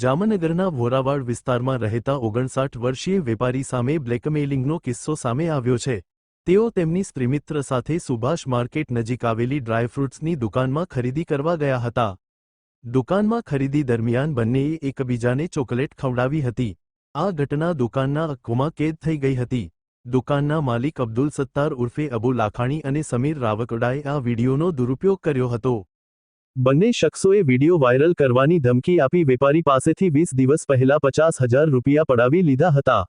જામનગરના વોરાવાડ વિસ્તારમાં રહેતા ઓગણસાઠ વર્ષીય વેપારી સામે બ્લેકમેલિંગનો કિસ્સો સામે આવ્યો છે. તેઓ તેમની સ્ત્રીમિત્ર સાથે સુભાષ માર્કેટ નજીક આવેલી ડ્રાયફ્રૂટ્સની દુકાનમાં ખરીદી કરવા ગયા હતા. દુકાનમાં ખરીદી દરમિયાન બંનેએ એકબીજાને ચોકલેટ ખવડાવી હતી. આ ઘટના દુકાનના અક્કુમાં કેદ થઈ ગઈ હતી. દુકાનના માલિક અબ્દુલ સત્તાર ઉર્ફે અબુ લાખાણી અને સમીર રાવકડાએ આ વિડીયોનો દુરુપયોગ કર્યો હતો. બંને શખ્સોએ વીડિયો વાયરલ કરવાની ધમકી આપી વેપારી પાસેથી વીસ દિવસ પહેલા હજાર રૂપિયા પડાવી લીધા હતા.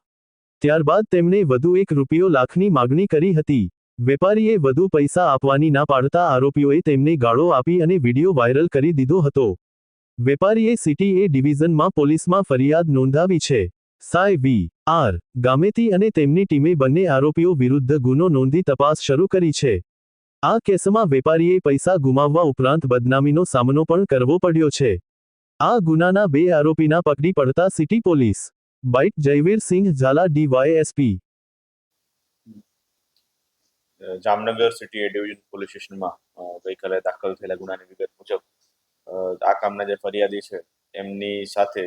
ત્યારબાદ તેમણે વધુ એક રૂપિયો લાખની માગણી કરી હતી. વેપારીએ વધુ પૈસા આપવાની ના પાડતા આરોપીઓએ તેમને ગાળો આપી અને વીડિયો વાયરલ કરી દીધો હતો. વેપારીએ સિટી એ ડિવિઝનમાં પોલીસમાં ફરિયાદ નોંધાવી છે. સાય વી. આર. ગામેતી અને તેમની ટીમે બંને આરોપીઓ વિરુદ્ધ ગુનો નોંધી તપાસ શરૂ કરી છે. આ કેસમાં વેપારીએ પૈસા ગુમાવવા ઉપરાંત બદનામીનો સામનો પણ કરવો પડ્યો છે. આ ગુનાના બે આરોપીના પકડી પડતા city police. Bite Jayvir Zala DYSP Jamnagar city division police સ્ટેશનમાં ગઈકાલે દાખલ થયેલા ગુનાની વિગત મુજબ આ કામના જે ફરિયાદી છે, એમની સાથે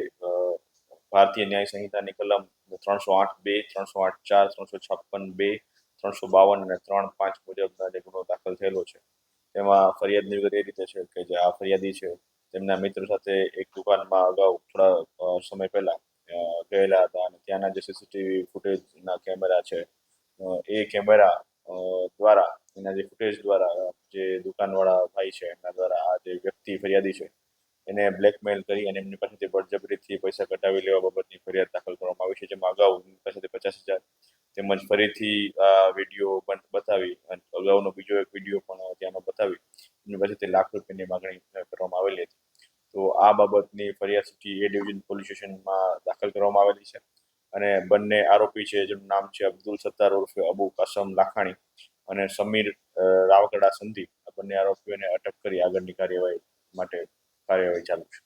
ભારતીય ન્યાય સંહિતાની કલમ ત્રણસો આઠ બે, ત્રણસો આઠ ચાર, ત્રણસો છપ્પન બે ત્રણસો બાવન અને ત્રણ પાંચ મુજબના જે ગુનો દાખલ થયેલો છે. તેમાં ફરિયાદની વિગત એ રીતે છે કે જે આ ફરિયાદી છે, તેમના મિત્ર સાથે એક દુકાનમાં અગાઉ થોડા સમય પહેલા ગયેલા હતા અને ત્યાંના જે સીસીટીવી ફૂટેજના કેમેરા છે એ કેમેરા દ્વારા, એના જે ફૂટેજ દ્વારા જે દુકાનવાળા ભાઈ છે એના દ્વારા આ જે વ્યક્તિ ફરિયાદી છે, એને બ્લેકમેલ કરી અને એમની પાસેથી બળજબરીથી પૈસા કટાવી લેવા બાબતની ફરિયાદ દાખલ કરવામાં આવી છે, જેમાં અગાઉ એમની પાસેથી પચાસ હજાર તેમજ ફરીથી આ વીડિયો બતાવી અને અગાઉનો બીજો એક વીડિયો પણ ત્યાંનો બતાવી. એમની પાસેથી લાખ રૂપિયાની માગણી કરવામાં આવેલી હતી. તો આ બાબતની ફરિયાદ સિટી એ ડિવિઝન પોલીસ સ્ટેશનમાં દાખલ કરવામાં આવેલી છે. અને બંને આરોપી છે, જેનું નામ છે અબ્દુલ સત્તાર ઉર્ફે અબુ કાસમ લાખાણી અને સમીર રાવકડા સંધી. આ બંને આરોપીઓને અટક કરી આગળની કાર્યવાહી માટે કાર્યવાહી ચાલુ છે.